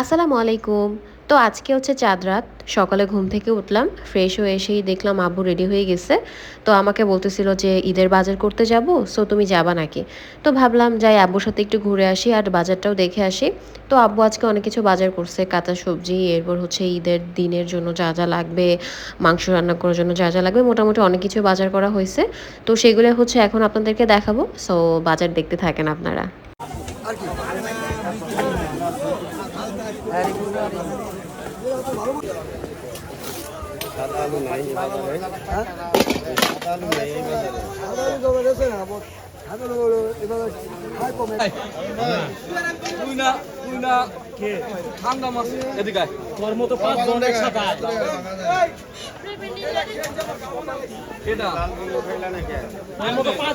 আসসালামু আলাইকুম। তো আজকে হচ্ছে চাঁদ রাত, সকালে ঘুম থেকে উঠলাম ফ্রেশ হয়ে এসেই দেখলাম আব্বু রেডি হয়ে গেছে। তো আমাকে বলতেছিল যে ঈদের বাজার করতে যাব সো তুমি যাবা নাকি? তো ভাবলাম যাই আব্বুর সাথে একটু ঘুরে আসি আর বাজারটাও দেখে আসি। তো আব্বু আজকে অনেক কিছু বাজার করছে, কাঁচা সবজি, এরপর হচ্ছে ঈদের দিনের জন্য যা যা লাগবে, মাংস রান্না করার জন্য যা যা লাগবে, মোটামুটি অনেক কিছু বাজার করা হয়েছে। তো সেগুলো হচ্ছে এখন আপনাদেরকে দেখাবো সো বাজার দেখতে থাকেন আপনারা। আলু নাই বাজারে সাদা আলু নাই এই বাজারে তুই না তুই না কে ঠান্ডা মাছ এদিকে। তোর মতো পাঁচ জন একসাথে আয়। কেডা? তোর মতো পাঁচ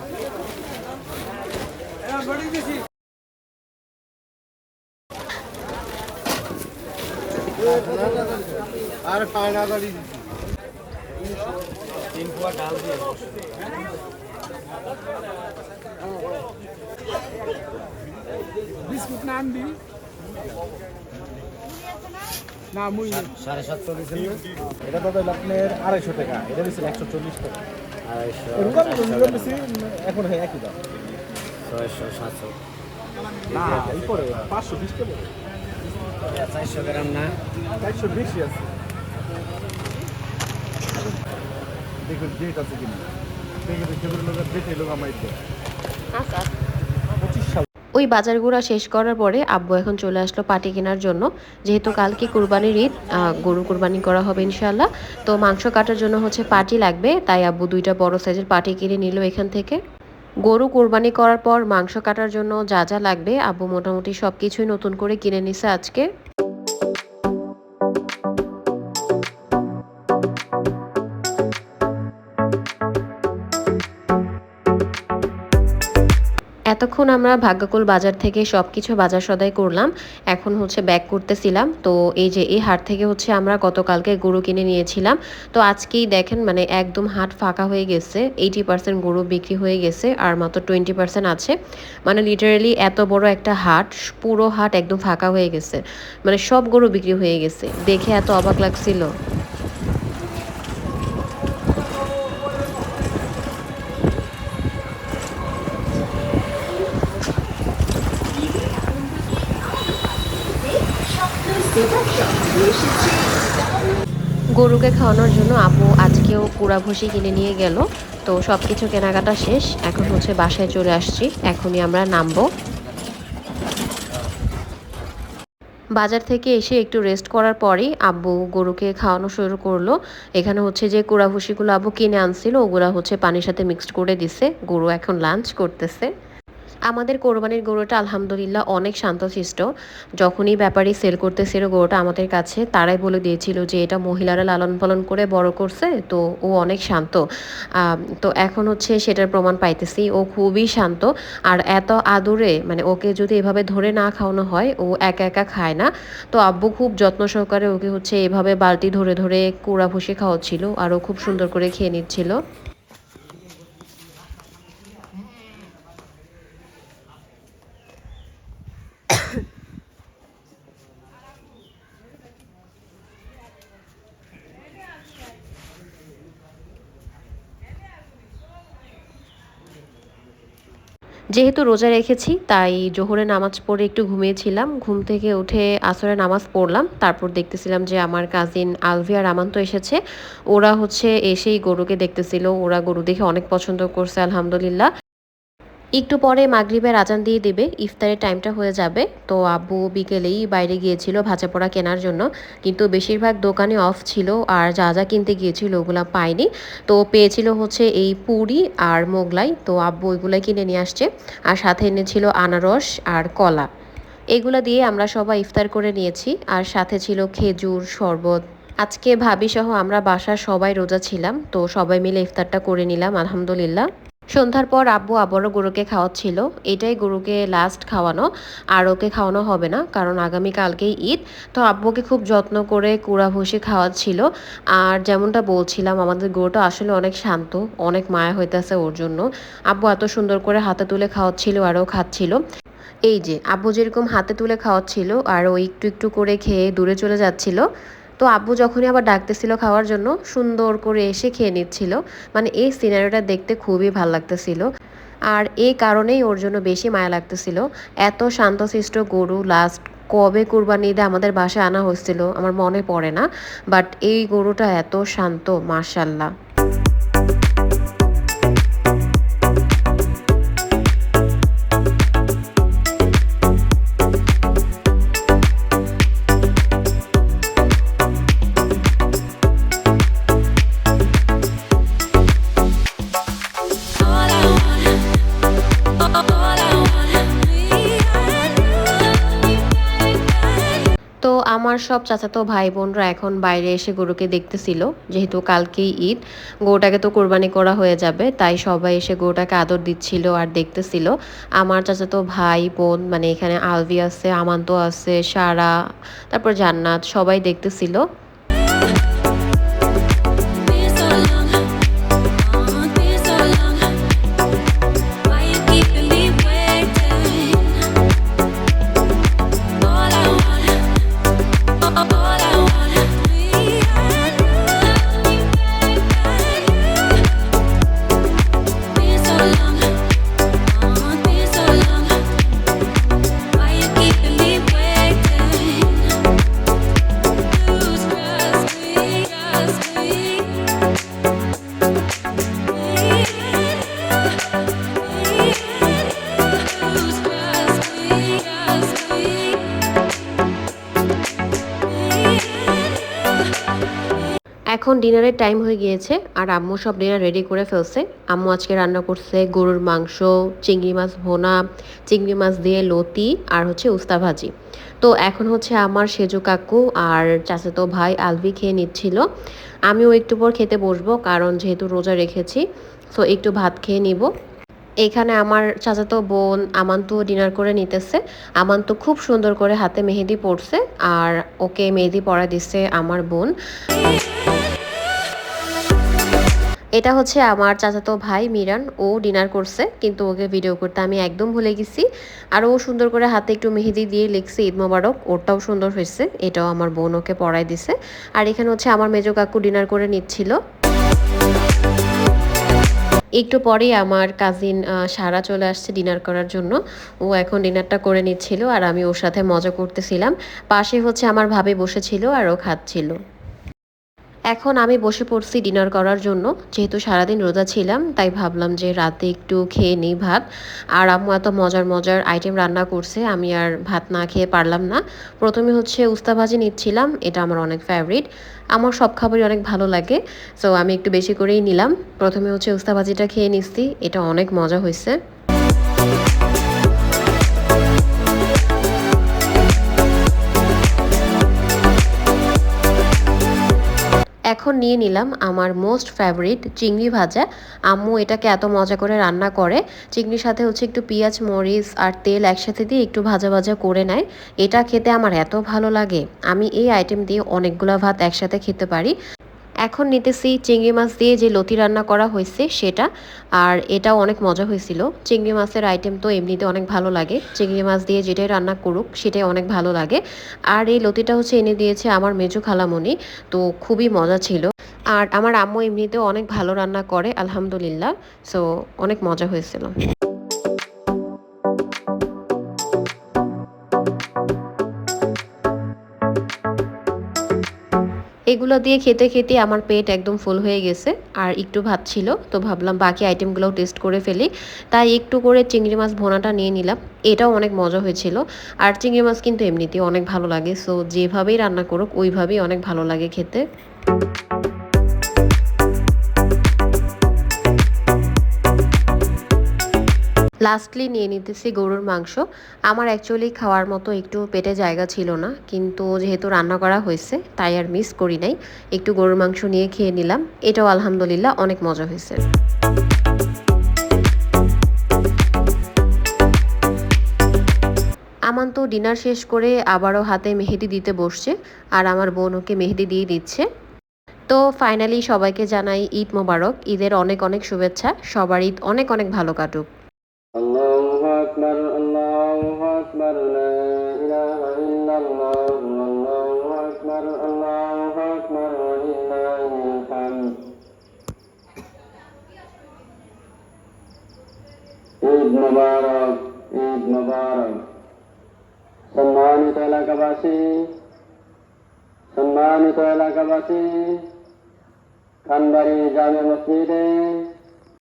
আর পায়না গাড়ি বিস্কুট না আনবি? না মুই সাড়ে সাতশো দিয়েছেন এটা তো হলো আপনার আড়াইশো টাকা। এটা দিচ্ছিল একশো চল্লিশ টাকা। আড়াইশো এখন হয় একই দাম। ছয়শো সাতশো। না এই পরে পাঁচশো বিশ টাকা। চারশো গ্রাম না? চারশো বেশি আছে। দেখুন ডেট আছে কিনা। দেখে দেখে লোক ডেট এলো আমার পঁচিশ সাল। ওই বাজারগুলো শেষ করার পরে আব্বু এখন চলে আসলো পাটি কেনার জন্য। যেহেতু কালকে কুরবানির ঈদ গরু কুরবানি করা হবে ইনশাল্লাহ তো মাংস কাটার জন্য হচ্ছে পাটি লাগবে তাই আব্বু দুইটা বড় সাইজের পাটি কিনে নিল এখান থেকে। গরু কোরবানি করার পর মাংস কাটার জন্য যা যা লাগবে আব্বু মোটামুটি সব কিছুই নতুন করে কিনে নিছে আজকে। এতক্ষণ আমরা ভাগ্যকুল বাজার থেকে সব কিছু বাজার সদাই করলাম। এখন হচ্ছে ব্যাক করতেছিলাম। তো এই যে এই হাট থেকে হচ্ছে আমরা গতকালকে গরু কিনে নিয়েছিলাম। তো আজকেই দেখেন মানে একদম হাট ফাঁকা হয়ে গেছে। এইটি পার্সেন্ট গরু বিক্রি হয়ে গেছে আর মাত্র টোয়েন্টি পার্সেন্ট আছে। মানে লিটারালি এত বড় একটা হাট, পুরো হাট একদম ফাঁকা হয়ে গেছে। মানে সব গরু বিক্রি হয়ে গেছে। দেখে এত অবাক লাগছিল। গরুকে খাওয়ানোর জন্য আপু আজকেও পুরা ভুসি কিনে নিয়ে গেল। তো সব কিছু কেনাকাটা শেষ। এখন হচ্ছে বাসায় চলে আসছি। এখনই আমরা নামবো। বাজার থেকে এসে একটু রেস্ট করার পরেই আব্বু গরুকে খাওয়ানো শুরু করল। এখানে হচ্ছে যে কুড়া ভুসিগুলো আব্বু কিনে আনছিল, ওগুলা হচ্ছে পানির সাথে মিক্সড করে দিছে। গরু এখন লাঞ্চ করতেছে। আমাদের কোরবানির গরুটা আলহামদুলিল্লাহ অনেক শান্তশিষ্ট। যখনই ব্যাপারী সেল করতেছিল গরুটা আমাদের কাছে, তারাই বলে দিয়েছিল যে এটা মহিলারা লালন পালন করে বড় করছে, তো ও অনেক শান্ত। তো এখন হচ্ছে সেটার প্রমাণ পাইতেছি, ও খুবই শান্ত। আর এত আদরে মানে ওকে যদি এভাবে ধরে না খাওয়ানো হয়, ও একা একা খায় না। তো আব্বু খুব যত্ন সহকারে ওকে হচ্ছে এভাবে বালতি ধরে ধরে কুড়া ভুষি খাওয়াচ্ছিল, আর ও খুব সুন্দর করে খেয়ে নিচ্ছিল। যেহেতু রোজা রেখেছি, তাই জোহরে নামাজ পড়ে একটু ঘুমিয়েছিলাম। ঘুম থেকে উঠে আসরে নামাজ পড়লাম। তারপর দেখতেছিলাম যে আমার কাজিন আলভিয়া রামান্ত এসেছে। ওরা হচ্ছে এসেই গরুকে দেখতেছিল। ওরা গরু দেখে অনেক পছন্দ করছে, আলহামদুলিল্লাহ। একটু পরে মাগরিবের আজান দিয়ে দেবে, ইফতারের টাইমটা হয়ে যাবে। তো আব্বু বিকেলেই বাইরে গিয়েছিল ভাজা পোড়া কেনার জন্য। কিন্তু বেশিরভাগ দোকানে অফ ছিল আর যা যা কিনতে গিয়েছিল ওগুলো পায়নি। তো পেয়েছিল হচ্ছে এই পুরি আর মোগলাই। তো আব্বু ওইগুলাই কিনে নিয়ে আসছে। আর সাথে এনেছিল আনারস আর কলা। এগুলো দিয়ে আমরা সবাই ইফতার করে নিয়েছি। আর সাথে ছিল খেজুর, শরবত। আজকে ভাবি সহ আমরা বাসার সবাই রোজা ছিলাম। তো সবাই মিলে ইফতারটা করে নিলাম, আলহামদুলিল্লাহ। সন্ধ্যার পর আব্বু আবারও গরুকে খাওয়াচ্ছিল। এটাই গরুকে লাস্ট খাওয়ানো, আর ওকে খাওয়ানো হবে না, কারণ আগামীকালকেই ঈদ। তো আব্বুকে খুব যত্ন করে কুড়া ভুষি খাওয়াচ্ছিল। আর যেমনটা বলছিলাম, আমাদের গরুটা আসলে অনেক শান্ত, অনেক মায়া হইতেছে ওর জন্য। আব্বু এত সুন্দর করে হাতে তুলে খাওয়াচ্ছিল আরও খাচ্ছিল। এই যে, আব্বু যেরকম হাতে তুলে খাওয়াচ্ছিল, আর ও একটু একটু করে খেয়ে দূরে চলে যাচ্ছিল। তো আব্বু যখনই আবার ডাকতেছিল খাওয়ার জন্য, সুন্দর করে এসে খেয়ে নিচ্ছিল। মানে এই সিনারিটা দেখতে খুবই ভালো লাগতেছিল। আর এই কারণেই ওর জন্য বেশি মায়া লাগতেছিল। এত শান্তশিষ্ট গরু লাস্ট কবে কুরবানি ঈদে আমাদের বাসায় আনা হয়েছিল আমার মনে পড়ে না। বাট এই গরুটা এত শান্ত মার্শাল্লাহ সব চাচাতো ভাই বোনরা এখন বাইরে এসে গরুকে দেখতেছিল। যেহেতু কালকেই ঈদ, গরুটাকে তো কোরবানি করা হয়ে যাবে, তাই সবাই এসে গরুটাকে আদর দিচ্ছিল আর দেখতেছিল। আমার চাচাতো ভাই বোন মানে এখানে আলভি আছে, আমান্ত আছে, সারা, তারপর জান্নাত, সবাই দেখতেছিল। এখন ডিনারের টাইম হয়ে গিয়েছে আর আম্মু সব ডিনার রেডি করে ফেলছে। আম্মু আজকে রান্না করছে গরুর মাংস, চিংড়ি মাছ ভোনা, চিংড়ি মাছ দিয়ে লতি আর হচ্ছে উস্তা ভাজি। তো এখন হচ্ছে আমার সেজু কাকু আর চাচাতো ভাই আলবি খেয়ে নিচ্ছিল। আমিও একটু পর খেতে বসবো কারণ যেহেতু রোজা রেখেছি সো একটু ভাত খেয়ে নিব। এখানে আমার চাচাতো বোন আমান্তু ডিনার করে নিতেছে। আমান্তু খুব সুন্দর করে হাতে মেহেদি পরছে আর ওকে মেহেদি পরা দিচ্ছে আমার বোন। এটা হচ্ছে আমার চাচাতো ভাই মিরান, ও ডিনার করছে, কিন্তু ওকে ভিডিও করতে আমি একদম ভুলে গেছি। আর ও সুন্দর করে হাতে একটু মেহেদি দিয়ে লিখছে, ঈদ মোবারক, ওরটাও সুন্দর হয়েছে, এটাও আমার বোন ওকে পড়াই দিছে। আর এখানে হচ্ছে আমার মেজো কাকু ডিনার করে নিচ্ছিল। একটু পরেই আমার কাজিন সারা চলে আসছে ডিনার করার জন্য। ও এখন ডিনারটা করে নিচ্ছিল, আর আমি ওর সাথে মজা করতেছিলাম। পাশে হচ্ছে আমার ভাবে বসেছিল, আর ও খাচ্ছিল। এখন আমি বসে পড়ছি ডিনার করার জন্য। যেহেতু সারাদিন রোজা ছিলাম, তাই ভাবলাম যে রাতে একটু খেয়ে নিই ভাত। আর আম্মু এত মজার মজার আইটেম রান্না করছে, আমি আর ভাত না খেয়ে পারলাম না। প্রথমে হচ্ছে উস্তা ভাজি নিচ্ছিলাম, এটা আমার অনেক ফেভারিট আমার সব খাবারই অনেক ভালো লাগে সো আমি একটু বেশি করেই নিলাম। প্রথমে হচ্ছে উস্তা ভাজিটা খেয়ে নিচ্ছি, এটা অনেক মজা হয়েছে। এখন নিয়ে নিলাম আমার মোস্ট ফেভারিট চিংড়ি ভাজা। আম্মু এটাকে এত মজা করে রান্না করে। চিংড়ির সাথে হচ্ছে একটু পেঁয়াজ, মরিচ আর তেল একসাথে দিয়ে একটু ভাজা ভাজা করে নেয়। এটা খেতে আমার এত ভালো লাগে। আমি এই আইটেম দিয়ে অনেকগুলো ভাত একসাথে খেতে পারি। এখন নিতেছি চিংড়ি মাছ দিয়ে যে লতি রান্না করা হয়েছে সেটা, আর এটাও অনেক মজা হয়েছিল। চিংড়ি মাছের আইটেম তো এমনিতে অনেক ভালো লাগে। চিংড়ি মাছ দিয়ে যেটাই রান্না করুক, সেটাই অনেক ভালো লাগে। আর এই লতিটা হচ্ছে এনে দিয়েছে আমার মেজো খালামণি, তো খুবই মজা ছিল। আর আমার আম্মু এমনিতেও অনেক ভালো রান্না করে, আলহামদুলিল্লাহ। সো অনেক মজা হয়েছিল। এগুলো দিয়ে খেতে খেতে আমার পেট একদম ফুল হয়ে গেছে। আর একটু ভাত ছিল, তো ভাবলাম বাকি আইটেমগুলোও টেস্ট করে ফেলি। তাই একটু করে চিংড়ি মাছ ভোনাটা নিয়ে নিলাম। এটাও অনেক মজা হয়েছিল। আর চিংড়ি মাছ কিন্তু এমনিতেই অনেক ভালো লাগে। সো যেভাবেই রান্না করুক, ওইভাবেই অনেক ভালো লাগে খেতে। লাস্টলি নিয়ে নিতেছি গরুর মাংস। আমার অ্যাকচুয়ালি খাওয়ার মতো একটু পেটে জায়গা ছিল না, কিন্তু যেহেতু রান্না করা হয়েছে, তাই আর মিস করি নাই। একটু গরুর মাংস নিয়ে খেয়ে নিলাম। এটাও আলহামদুলিল্লাহ অনেক মজা হয়েছে। আমান তো ডিনার শেষ করে আবারও হাতে মেহেদি দিতে বসছে, আর আমার বোন ওকে মেহেদি দিয়ে দিচ্ছে। তো ফাইনালি সবাইকে জানাই ঈদ মোবারক। ঈদের অনেক অনেক শুভেচ্ছা। সবার ঈদ অনেক অনেক ভালো কাটুক। আকবার আল্লাহু আকবার লা ইলাহা ইল্লাল্লাহ আল্লাহু আকবার আল্লাহু আকবার ওয়া লিল্লাহিল হামদ ঈদ মোবারক ঈদ মোবারক। সম্মানিত এলাকাবাসী সম্মানিত এলাকাবাসী, খানবাড়ি জামে মসজিদে